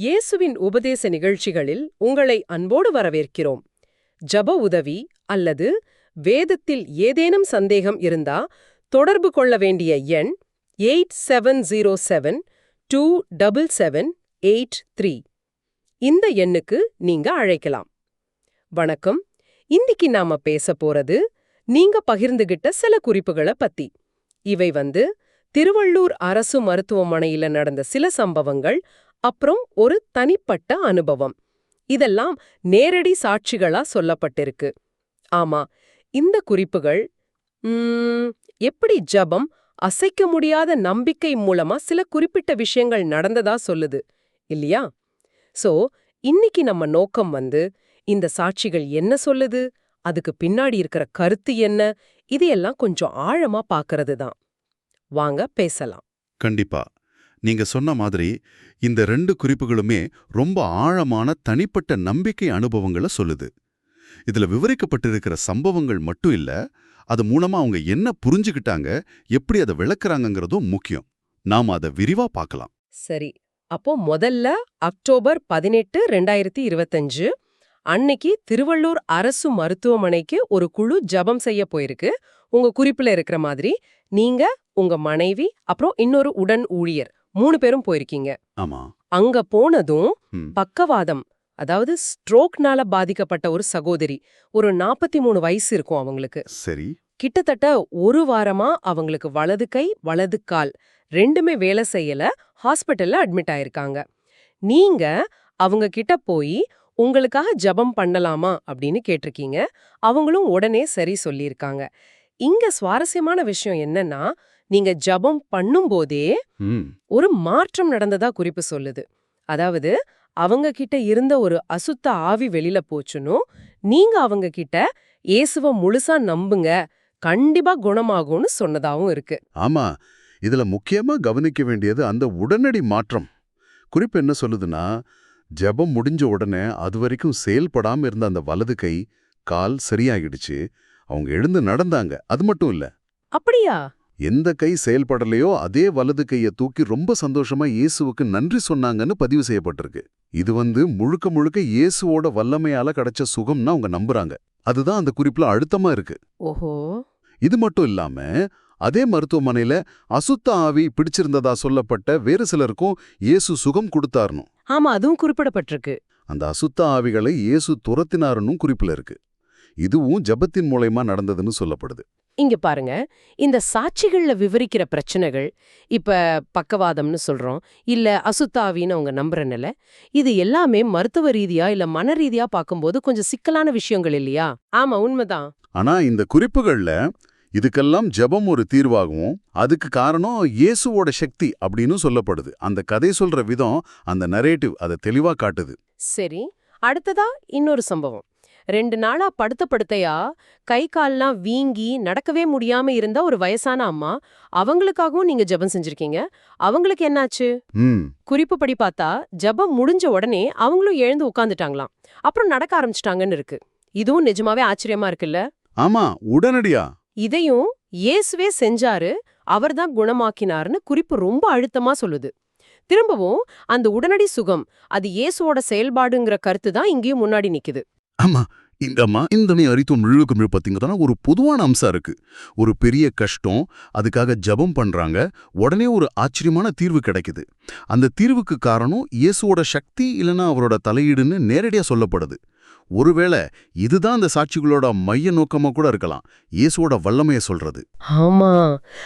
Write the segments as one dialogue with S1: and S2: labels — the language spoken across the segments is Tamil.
S1: இயேசுவின் உபதேச நிகழ்ச்சிகளில் உங்களை அன்போடு வரவேற்கிறோம். ஜப உதவி அல்லது வேதத்தில் ஏதேனும் சந்தேகம் இருந்தா தொடர்பு கொள்ள வேண்டிய எண் eight seven zero seven two double seven eight three. இந்த எண்ணுக்கு நீங்க அழைக்கலாம். வணக்கம். இன்னைக்கு நாம பேச போறது நீங்க பகிர்ந்துகிட்ட சில குறிப்புகளை பத்தி. இவை வந்து திருவள்ளூர் அரசு மருத்துவமனையில நடந்த சில சம்பவங்கள் அப்புறம் ஒரு தனிப்பட்ட அனுபவம். இதெல்லாம் நேரடி சாட்சிகளா சொல்லப்பட்டிருக்கு. ஆமா இந்த குறிப்புகள் எப்படி ஜபம் அசைக்க முடியாத நம்பிக்கை மூலமா சில குறிப்பிட்ட விஷயங்கள் நடந்ததா சொல்லுது இல்லையா? சோ இன்னைக்கு நம்ம நோக்கம் வந்து இந்த சாட்சிகள் என்ன சொல்லுது அதுக்கு பின்னாடி இருக்கிற கருத்து என்ன இதையெல்லாம் கொஞ்சம் ஆழமா பாக்கிறது தான் வாங்க பேசலாம்.
S2: கண்டிப்பா. நீங்க சொன்ன மாதிரி இந்த ரெண்டு குறிப்புகளுமே ரொம்ப ஆழமான தனிப்பட்ட நம்பிக்கை அனுபவங்களை சொல்லுது. இதுல விவரிக்கப்பட்டிருக்கிற சம்பவங்கள் மட்டும் இல்ல அது மூலமா அவங்க என்ன புரிஞ்சுக்கிட்டாங்க எப்படி அதை விளக்குறாங்கங்கிறதும் முக்கியம். நாம அதை விரிவா பார்க்கலாம்.
S1: சரி அப்போ முதல்ல அக்டோபர் பதினெட்டு ரெண்டாயிரத்தி இருபத்தஞ்சு அன்னைக்கு திருவள்ளூர் அரசு மருத்துவமனைக்கு ஒரு குழு ஜெபம் செய்ய போயிருக்கு. உங்க குறிப்புல இருக்கிற மாதிரி நீங்க உங்க மனைவி அப்புறம் இன்னொரு உடன் ஊழியர். மூணு பேரும் போயிருக்கீங்க.
S2: ஆமா.
S1: அங்க போனதும் பக்கவாதம் அதாவது ஸ்ட்ரோக்னால பாதிக்கப்பட்ட ஒரு சகோதரி ஒரு நாற்பத்தி மூணு வயசு இருக்கும் அவங்களுக்கு.
S2: சரி.
S1: கிட்டத்தட்ட ஒரு வாரமா அவங்களுக்கு வலது கை வலது கால் ரெண்டுமே வேலை செய்யல ஹாஸ்பிட்டல்ல அட்மிட் ஆயிருக்காங்க. நீங்க அவங்க கிட்ட போய் உங்களுக்காக ஜெபம் பண்ணலாமா? அப்படின்னு கேட்டிருக்கீங்க. அவங்களும் உடனே சரி சொல்லியிருக்காங்க. இங்க சுவாரஸ்யமான விஷயம் என்னன்னா நீங்க ஜெபம் பண்ணும்போதே ஒரு மாற்றம் நடந்ததா குறிப்பு சொல்லுது. அதாவது அவங்க கிட்ட இருந்த ஒரு அசுத்த ஆவி வெளியில போச்சுனும் நீங்க அவங்க கிட்ட இயேசுவ முழுசா நம்புங்க கண்டிப்பா குணமாகும்னு சொன்னதாவும் இருக்கு.
S2: ஆமா இதுல முக்கியமா கவனிக்க வேண்டியது அந்த உடனடி மாற்றம். குறிப்பு என்ன சொல்லுதுன்னா ஜெபம் முடிஞ்ச உடனே அது வரைக்கும் செயல்படாம இருந்த அந்த வலது கை கால் சரியாகிடுச்சு அவங்க எழுந்து நடந்தாங்க. அது மட்டும் இல்ல.
S1: அப்படியா?
S2: எந்த கை செயல்படலையோ அதே வலது கையை தூக்கி ரொம்ப சந்தோஷமா இயேசுவுக்கு நன்றி சொன்னாங்கன்னு பதிவு செய்யப்பட்டிருக்கு. இது வந்து முழுக்க முழுக்க இயேசுவோட வல்லமையால கிடைச்ச சுகம்னு அவங்க நம்புறாங்க. அதுதான் அந்த குறிப்புல அழுத்தமா இருக்கு.
S1: ஓஹோ.
S2: இது மட்டும் இல்லாம அதே மருத்துவமனையில அசுத்த ஆவி பிடிச்சிருந்ததா சொல்லப்பட்ட வேறு சிலருக்கும் இயேசு சுகம் கொடுத்தாருன்னு
S1: ஆமா அதுவும் குறிப்பிடப்பட்டிருக்கு.
S2: அந்த அசுத்த ஆவிகளை இயேசு துரத்தினாருன்னும் குறிப்புல இருக்கு. இதுவும் ஜெபத்தின் மூலயமா நடந்ததுன்னு சொல்லப்படுது.
S1: இங்க பாருங்க. இந்த சாட்சிகள்ல விவரிக்கிற பிரச்சனைகள் இப்ப பக்கவாதம்னு சொல்றோம் இல்ல அசுத்தாவின்னு அவங்க நம்புற நிலை இது எல்லாமே மருத்துவ ரீதியா இல்ல மன ரீதியா பார்க்கும்போது கொஞ்சம் சிக்கலான விஷயங்கள் இல்லையா? ஆமா உண்மைதான்.
S2: ஆனா இந்த குறிப்புகள்ல இதுக்கெல்லாம் ஜெபம் ஒரு தீர்வாகவும் அதுக்கு காரணம் இயேசுவோட சக்தி அப்படின்னு சொல்லப்படுது. அந்த கதை சொல்ற விதம் அந்த நரேட்டிவ் அதை தெளிவா காட்டுது.
S1: சரி அடுத்ததா இன்னொரு சம்பவம். ரெண்டு நாளா படுத்த படுத்தையா கை கால்லாம் வீங்கி நடக்கவே முடியாம இருந்த ஒரு வயசான அம்மா. அவங்களுக்காகவும் நீங்க ஜெபம் செஞ்சிருக்கீங்க. அவங்களுக்கு என்னாச்சு?
S2: ம்.
S1: குறிப்புப்படி பார்த்தா ஜெபம் முடிஞ்ச உடனே அவங்களும் எழுந்து உட்கார்ந்துட்டாங்களாம். அப்புறம் நடக்க ஆரம்பிச்சிட்டாங்கன்னு இருக்கு. இதுவும் நிஜமாவே ஆச்சரியமா இருக்குல்ல?
S2: ஆமா உடனடியா.
S1: இதையும் இயேசுவே செஞ்சாரு அவர்தான் குணமாக்கினார்னு குறிப்பு ரொம்ப அழுத்தமா சொல்லுது. திரும்பவும் அந்த உடனடி சுகம் அது இயேசுவோட செயல்பாடுங்கிற கருத்து தான் இங்கேயும் முன்னாடி நிக்குது.
S2: ஆமா இந்த அம்மா இந்த அரித்துவம் முழுக்க முழு பார்த்தீங்கன்னா ஒரு பொதுவான அம்சம் இருக்கு. ஒரு பெரிய கஷ்டம் அதுக்காக ஜெபம் பண்றாங்க உடனே ஒரு ஆச்சரியமான தீர்வு கிடைக்குது. அந்த தீர்வுக்கு காரணம் இயேசுவோட சக்தி இல்லைன்னா அவரோட தலையீடுன்னு நேரடியா சொல்லப்படுது. ஒருவேளை இதுதான் அந்த சாட்சிகளோட மைய நோக்கமா கூட இருக்கலாம். இயேசுவோட வல்லமையை சொல்றது.
S1: ஆமா.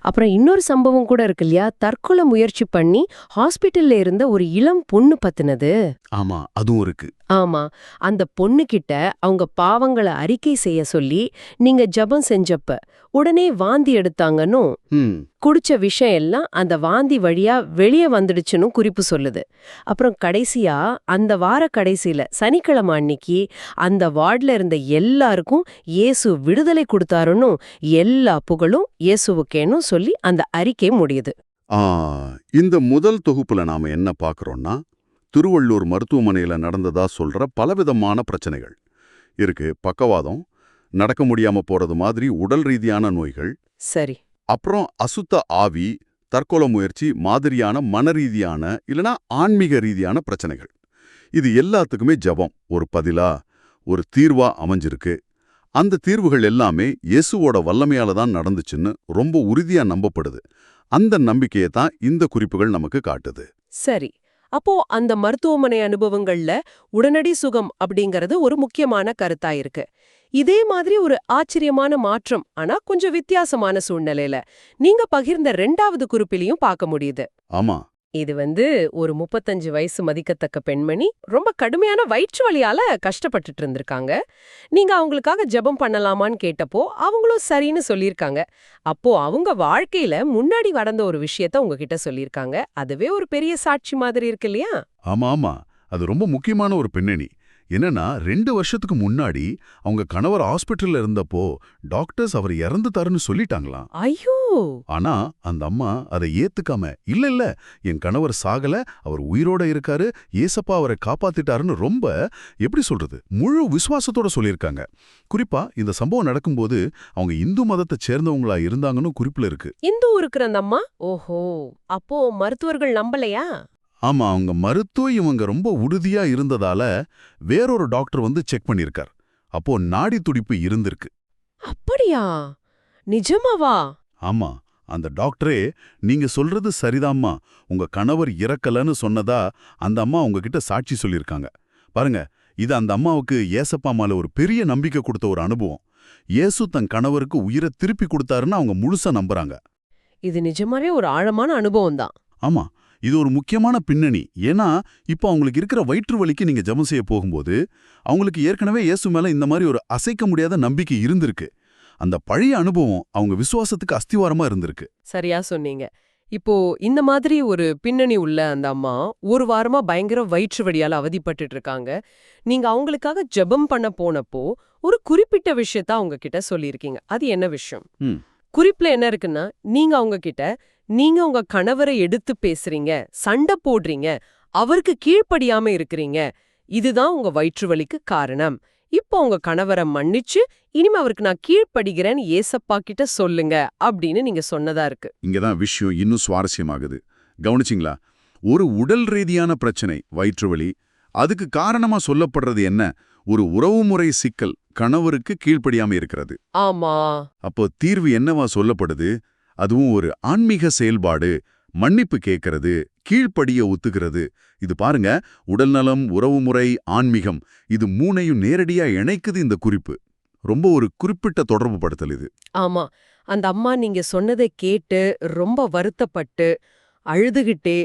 S1: அப்புறம் இன்னொரு சம்பவம் கூட இருக்கு இல்லையா? தற்கொலை முயற்சி பண்ணி ஹாஸ்பிட்டல்ல இருந்த ஒரு இளம் பொண்ணு பத்தினது.
S2: ஆமா அதுவும் இருக்கு.
S1: ஆமா. அந்த பொண்ணு கிட்ட அவங்க பாவங்களை அறிக்கை செய்ய சொல்லி நீங்க ஜெபம் செஞ்சப்ப உடனே வாந்தி எடுத்தாங்கன்னும்
S2: ம்.
S1: குடிச்ச விஷயம் எல்லாம் அந்த வாந்தி வழியா வெளியே வந்துடுச்சுன்னு குறிப்பு சொல்லுது. அப்புறம் கடைசியா அந்த வார கடைசியில சனிக்கிழமை அன்னைக்கு அந்த வார்டுல இருந்த எல்லாருக்கும் இயேசு விடுதலை கொடுத்தாருன்னு எல்லா புகழும் இயேசுவுக்கேன்னு சொல்லி அந்த அறிக்கை முடியுது.
S2: ஆ, இந்த முதல் தொகுப்புல நாம என்ன பார்க்கறோம்னா திருவள்ளூர் மருத்துவமனையில நடந்ததா சொல்ற பலவிதமான பிரச்சனைகள். இருக்கு. பக்கவாதம் நடக்க முடியாம போறது மாதிரி உடல் ரீதியான நோய்கள்.
S1: சரி.
S2: அப்புறம் அசுத்த ஆவி தற்கொலை முயற்சி மாதிரியான மனரீதியான இல்லனா ஆன்மீக ரீதியான பிரச்சனைகள். இது எல்லாத்துக்குமே ஜெபம். ஒரு பதிலா ஒரு தீர்வா அமைஞ்சிருக்கு. அந்த தீர்வுகள் எல்லாமே இயேசுவோட வல்லமையால தான் நடந்துச்சுன்னு ரொம்ப உறுதியா நம்பப்படுது. அந்த நம்பிக்கையை தான் இந்த குறிப்புகள் நமக்கு காட்டுது.
S1: சரி. அப்போ அந்த மருத்துவமனை அனுபவங்கள்ல உடனடி சுகம் அப்படிங்கறது ஒரு முக்கியமான கருத்தா இருக்கு இதே மாதிரி ஒரு ஆச்சரியமான மாற்றம் ஆனா கொஞ்சம் வித்தியாசமான சூழ்நிலையில. நீங்க பகிர்ந்த ரெண்டாவது குறிப்பிலையும் பார்க்க முடியுது.
S2: ஆமா.
S1: இது வந்து ஒரு முப்பத்தஞ்சு வயசு மதிக்கத்தக்க பெண்மணி ரொம்ப கடுமையான வயிற்று வலியால கஷ்டப்பட்டுட்டு இருந்திருக்காங்க. நீங்க அவங்களுக்காக ஜெபம் பண்ணலாமான்னு கேட்டப்போ அவங்களும் சரின்னு சொல்லியிருக்காங்க. அப்போ அவங்க வாழ்க்கையில முன்னாடி நடந்த ஒரு விஷயத்த உங்ககிட்ட சொல்லியிருக்காங்க. அதுவே ஒரு பெரிய சாட்சி மாதிரி இருக்கு இல்லையா?
S2: ஆமா ஆமா. அது ரொம்ப முக்கியமான ஒரு பின்னணி என்னன்னா ரெண்டு வருஷத்துக்கு முன்னாடி அவங்க கணவர் ஹாஸ்பிட்டல்ல இருந்தப்போ டாக்டர்ஸ் அவர் இறந்துட்டாருன்னு சொல்லிட்டாங்களாம்.
S1: ஐயோ!
S2: ஆனா அந்த அம்மா அதை ஏத்துக்காம இல்ல இல்ல என் கணவர் சாகல அவர் உயிரோட இருக்காரு ஏசப்பா அவரை காப்பாத்திட்டாருன்னு ரொம்ப எப்படி சொல்றது முழு விசுவாசத்தோட சொல்லியிருக்காங்க. குறிப்பா இந்த சம்பவம் நடக்கும்போது அவங்க இந்து மதத்தை சேர்ந்தவங்களா இருந்தாங்கன்னு குறிப்புல இருக்கு.
S1: இந்து இருக்கிற அந்த அம்மா? ஓஹோ! அப்போ மருத்துவர்கள் நம்பலையா?
S2: ஆமா அவங்க மருத்துவ இவங்க ரொம்ப உறுதியா இருந்ததால வேறொரு டாக்டர் வந்து செக் பண்ணிருக்கார். அப்போ நாடி துடிப்பு இருந்திருக்கு.
S1: அப்படியா? நிஜமாவா?
S2: ஆமா அந்த டாக்டரே நீங்க சொல்றது சரிதாம்மா. உங்க கணவர் இறக்கலன்னு சொன்னதா அந்த அம்மா உங்ககிட்ட சாட்சி சொல்லியிருக்காங்க பாருங்க இது அந்த அம்மாவுக்கு ஏசப்பா மேல ஒரு பெரிய நம்பிக்கை கொடுத்த ஒரு அனுபவம். இயேசு தன் கணவருக்கு உயிரை திருப்பி கொடுத்தாருன்னு அவங்க முழுசா நம்புறாங்க.
S1: இது நிஜமாவே ஒரு ஆழமான அனுபவம் தான்
S2: ஆமா இது ஒரு முக்கியமான பின்னணி. ஏன்னா இப்போ அவங்களுக்கு இருக்கிற வயிற்று வலிக்கு நீங்க ஜெபம் செய்ய போகும்போது அவங்களுக்கு ஏற்கனவே இயேசு மேல இந்த மாதிரி ஒரு அசைக்க முடியாத நம்பிக்கை இருந்திருக்கு. அந்த பழைய அனுபவம் அவங்க விசுவாசத்துக்கு அஸ்திவாரமா இருந்திருக்கு.
S1: சரியா சொன்னீங்க. இப்போ இந்த மாதிரி ஒரு பின்னணி உள்ள அந்த அம்மா ஒரு வாரமா பயங்கர வயிற்று வலியால அவதிப்பட்டுட்டு இருக்காங்க நீங்க அவங்களுக்காக ஜெபம் பண்ண போனப்போ ஒரு குறிப்பிட்ட விஷயத்த அவங்க கிட்ட சொல்லியிருக்கீங்க. அது என்ன விஷயம். குறிப்புல என்ன இருக்குன்னா நீங்க அவங்க கிட்ட நீங்க உங்க கணவரை எடுத்து பேசுறீங்க சண்டை போடுறீங்க அவருக்கு கீழ்ப்படியாம இருக்கிறீங்க இதுதான் உங்க வயிற்று வலிக்கு காரணம். இப்போ உங்க கணவரை மன்னிச்சு இனிமே அவருக்கு நான் கீழ்ப்படுகிறேன்னு ஏசப்பா கிட்ட சொல்லுங்க அப்படின்னு நீங்க சொன்னதா இருக்கு.
S2: இங்கதான் விஷயம் இன்னும் சுவாரஸ்யமாகுது. கவனிச்சிங்களா? ஒரு உடல் ரீதியான பிரச்சனை வயிற்று வலி அதுக்கு காரணமா சொல்லப்படுறது என்ன? ஒரு உறவுமுறை சிக்கல் கணவருக்கு கீழ்ப்படியாம இருக்கிறது.
S1: ஆமா.
S2: அப்போ தீர்வு என்னவா சொல்லப்படுது? அதுவும் ஒரு ஆன்மீக செயல்பாடு. மன்னிப்பு கேட்கறது கீழ்ப்படிய ஒத்துக்கிறது இது பாருங்க உடல்நலம் உறவுமுறை ஆன்மீகம் இது மூணையும் நேரடியா இணைக்குது இந்த குறிப்பு. ரொம்ப ஒரு குறிப்பிட்ட தொடர்பு படுத்தல் இது.
S1: ஆமா அந்த அம்மா நீங்க சொன்னதை கேட்டு ரொம்ப வருத்தப்பட்டு அழுதுகிட்டே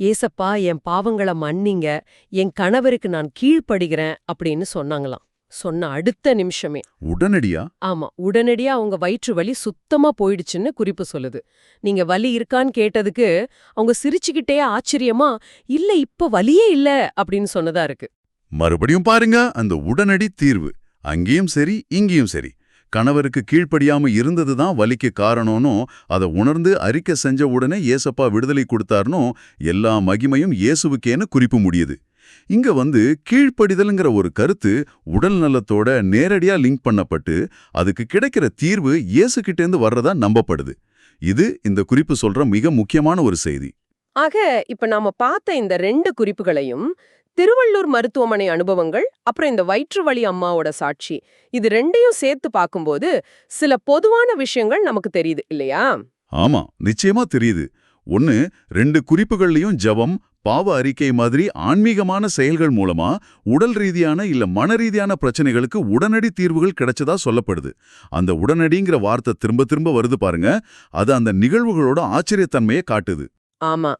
S1: ஏசப்பா என் பாவங்களை மன்னிங்க என் கணவருக்கு நான் கீழ்ப்படுகிறேன் அப்படின்னு சொன்னாங்களாம். சொன்ன அடுத்த நிமிஷமே.
S2: உடனடியா?
S1: ஆமா உடனடியா அவங்க வயிற்று வலி சுத்தமா போயிடுச்சுன்னு குறிப்பு சொல்லுது. நீங்க வலி இருக்கான்னு கேட்டதுக்கு அவங்க சிரிச்சுக்கிட்டே ஆச்சரியமா இல்ல இப்ப வலியே இல்ல அப்படின்னு சொன்னதா இருக்கு.
S2: மறுபடியும் பாருங்க அந்த உடனடி தீர்வு. அங்கேயும் சரி இங்கேயும் சரி. கணவருக்கு கீழ்ப்படியாம இருந்ததுதான் வலிக்கு காரணம்னும் அதை உணர்ந்து அறிக்கை செஞ்ச உடனே ஏசப்பா விடுதலை கொடுத்தாருனும் எல்லா மகிமையும் இயேசுவுக்கேன்னு குறிப்பு முடியுது. இங்க வந்து கீழ்ப்படிதல்ங்கிற ஒரு கருத்து உடல் நலத்தோட நேரடியா லிங்க் பண்ணப்பட்டு அதுக்கு கிடைக்கிற தீர்வு இயேசுகிட்டேந்து வர்றதா நம்பப்படுது. இது இந்த குறிப்பு சொல்ற மிக முக்கியமான ஒரு செய்தி.
S1: ஆக இப்ப நாம பார்த்த இந்த ரெண்டு குறிப்புகளையும் திருவள்ளூர் மருத்துவமனை அனுபவங்கள் அப்புறம் இந்த வயிற்று வலி அம்மாவோட சாட்சி இது ரெண்டையும் சேர்த்து பார்க்கும்போது சில பொதுவான விஷயங்கள் நமக்கு தெரியுது இல்லையா?
S2: ஆமா நிச்சயமா தெரியுது. ஒன்னு ரெண்டு குறிப்புகள்லயும் ஜெபம் பாவ அறிக்கை மாதிரி ஆன்மீகமான செயல்கள் மூலமா உடல் ரீதியான இல்ல மன ரீதியான பிரச்சனைகளுக்கு உடனடி தீர்வுகள் கிடைச்சதா சொல்லப்படுது. அந்த உடனடிங்கிற வார்த்தை திரும்ப திரும்ப வருது பாருங்க. அது அந்த நிகழ்வுகளோட ஆச்சரியத்தன்மையை காட்டுது.
S1: ஆமா.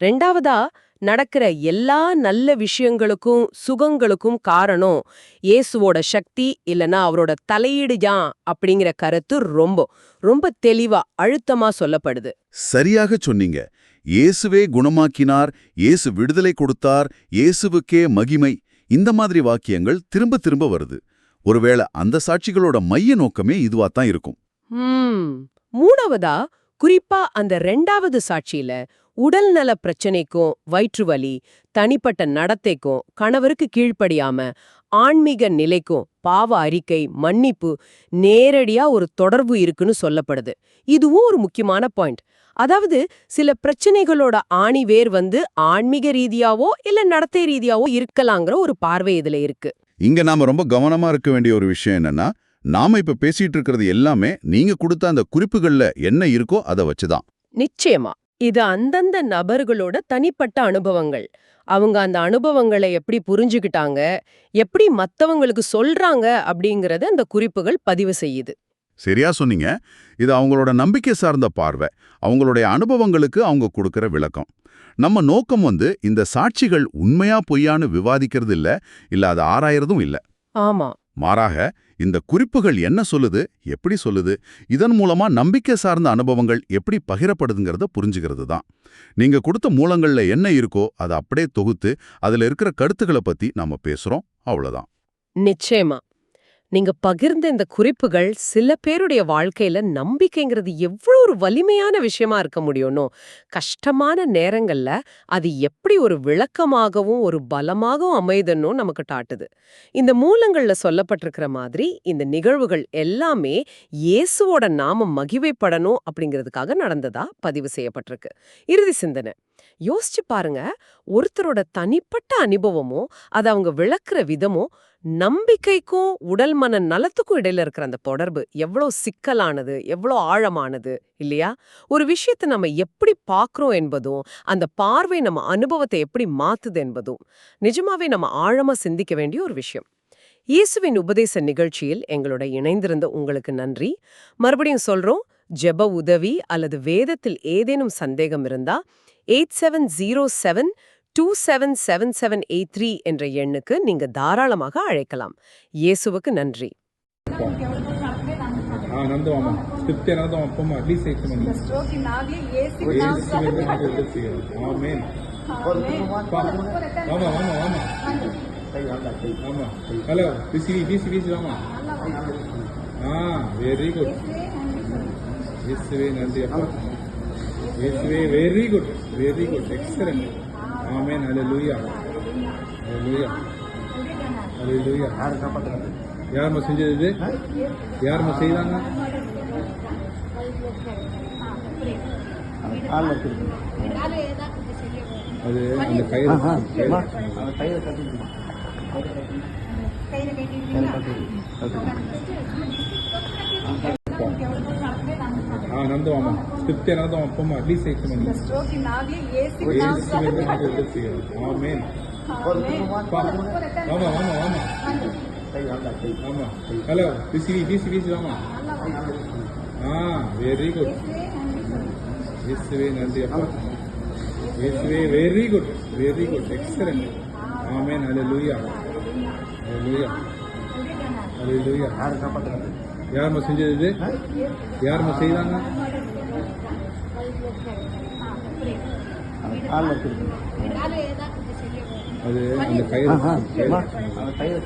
S1: ரெண்டாவதா நடக்கிற எல்லா நல்ல விஷயங்களுக்கும் சுகங்களுக்கும் காரணம் இயேசுவோட சக்தி இல்லனா அவரோட தலையீடு யான் அப்படிங்கிற கருத்து ரொம்ப ரொம்ப தெளிவா அழுத்தமா சொல்லப்படுது.
S2: சரியாக சொன்னீங்க. இயேசுவே குணமாக்கினார் இயேசு விடுதலை கொடுத்தார் இயேசுவுக்கே மகிமை. இந்த மாதிரி வாக்கியங்கள் திரும்ப திரும்ப வருது. ஒருவேளை அந்த சாட்சிகளோட மைய நோக்கமே இதுவா தான்
S1: இருக்கும். மூணாவதா குறிப்பா அந்த ரெண்டாவது சாட்சியில உடல்நல பிரச்சனைக்கும் வயிற்று வலி தனிப்பட்ட நடத்தைக்கும் கணவருக்கு கீழ்ப்படியாம ஆன்மீக நிலைக்கும் பாவ அறிக்கை மன்னிப்பு நேரடியா ஒரு தொடர்பு இருக்குன்னு சொல்லப்படுது. இதுவும் ஒரு முக்கியமான பாயிண்ட் அதாவது சில பிரச்சனைகளோட ஆணி வேர் வந்து ஆன்மீக ரீதியாவோ இல்ல நடத்தை ரீதியாவோ இருக்கலாங்கிற ஒரு பார்வை இதுல இருக்கு.
S2: இங்க நாம ரொம்ப கவனமா இருக்க வேண்டிய ஒரு விஷயம் என்னன்னா நாம இப்ப பேசிட்டு இருக்கிறது எல்லாமே நீங்க கொடுத்த அந்த குறிப்புகள்ல என்ன இருக்கோ அதை வச்சுதான்.
S1: நிச்சயமா. இது அந்தந்த நபர்களோட தனிப்பட்ட அனுபவங்கள். அவங்க அந்த அனுபவங்களை எப்படி புரிஞ்சுக்கிட்டாங்க எப்படி மத்தவங்களுக்கு சொல்றாங்க அப்படிங்கறத அந்த குறிப்புகள் பதிவு செய்யுது.
S2: சரியா சொன்னீங்க. இது அவங்களோட நம்பிக்கை சார்ந்த பார்வை. அவங்களுடைய அனுபவங்களுக்கு அவங்க கொடுக்கிற விளக்கம். நம்ம நோக்கம் வந்து இந்த சாட்சிகள் உண்மையா பொய்யான்னு விவாதிக்கிறது இல்ல இல்ல அதை ஆராயறதும் இல்ல.
S1: ஆமா.
S2: மாறாக இந்த குறிப்புகள் என்ன சொல்லுது எப்படி சொல்லுது இதன் மூலமா நம்பிக்கை சார்ந்த அனுபவங்கள் எப்படி பகிரப்படுதுங்கிறத புரிஞ்சுக்கிறது தான். நீங்க கொடுத்த மூலங்கள்ல என்ன இருக்கோ அதை அப்படியே தொகுத்து அதுல இருக்கிற கருத்துக்களை பத்தி நாம பேசுறோம். அவ்வளவுதான்.
S1: நிச்சயமா. நீங்க பகிர்ந்த இந்த குறிப்புகள் சில பேருடைய வாழ்க்கையில நம்பிக்கைங்கிறது எவ்வளோ ஒரு வலிமையான விஷயமா இருக்க முடியும்னோ கஷ்டமான நேரங்கள்ல அது எப்படி ஒரு விளக்கமாகவும் ஒரு பலமாகவும் அமைதுன்னு நமக்கு டாட்டுது இந்த மூலங்கள்ல சொல்லப்பட்டிருக்கிற மாதிரி இந்த நிகழ்வுகள் எல்லாமே இயேசுவோட நாமம் மகிழ்வைப்படணும் அப்படிங்கிறதுக்காக நடந்ததா பதிவு செய்யப்பட்டிருக்கு. இறுதி சிந்தனை. யோசிச்சு பாருங்க. ஒருத்தரோட தனிப்பட்ட அனுபவமோ அதை அவங்க விளக்குற விதமோ நம்பிக்கைக்கும் உடல் மன நலத்துக்கும் இடையில இருக்கிற அந்த தொடர்பு எவ்வளோ சிக்கலானது எவ்வளோ ஆழமானது இல்லையா? ஒரு விஷயத்தை நம்ம எப்படி பார்க்குறோம் என்பதும் அந்த பார்வை நம்ம அனுபவத்தை எப்படி மாத்துது என்பதும் நிஜமாவே நம்ம ஆழமா சிந்திக்க வேண்டிய ஒரு விஷயம். இயேசுவின் உபதேச நிகழ்ச்சியில் எங்களோட இணைந்திருந்த உங்களுக்கு நன்றி. மறுபடியும் சொல்றோம் ஜெப உதவி அல்லது வேதத்தில் ஏதேனும் சந்தேகம் இருந்தா eight seven zero seven two seven seven seven eight three என்ற எண்ணுக்கு நீங்கள் தாராளமாக அழைக்கலாம். இயேசுவுக்கு நன்றி.
S3: ஹலோ பிசி பிசி பிசி வாமா ஆ வெரி குட் இயேசுவே நன்றி. அப்பா. Very good very good excellent ஆமேன் நல்ல லூயா நல்ல லூயா நல்ல லூயா யாரை யாருமா செஞ்சது இது? யாருமா செய்தாங்க? அது அந்த கயிறு கயிறு. கட்டிக்கணும் கயிறு ಆನಂದವಮ್ಮ ತೃಪ್ತಿ ಆನಂದವಮ್ಮ ಅಪ್ಪಮ್ಮ ಅಡ್ಲಿ ಸೇರ್ತು ಮನಿ
S4: ಸ್ಟ್ರೋಕ್ ನಾವೇ ಏಸಿ
S3: ಆಮೇನ್ ವಾಮ ವಾಮ ವಾಮ ವಾಮ ಹಲೋ ಬಿಸಿ ಬಿಸಿ ಬಿಸಿ ವಾಮ ಹಾ ವೆರಿ ಗುಡ್ ಯೇಸುವೆ ನಂದಿ ಅಪ್ಪ ಯೇಸುವೆ very good very good excellent amen hallelujah hallelujah யாரும்மா செஞ்சது இது? யாரும்மா செய்தாங்க? அது அந்த கயிறு. கயிறு.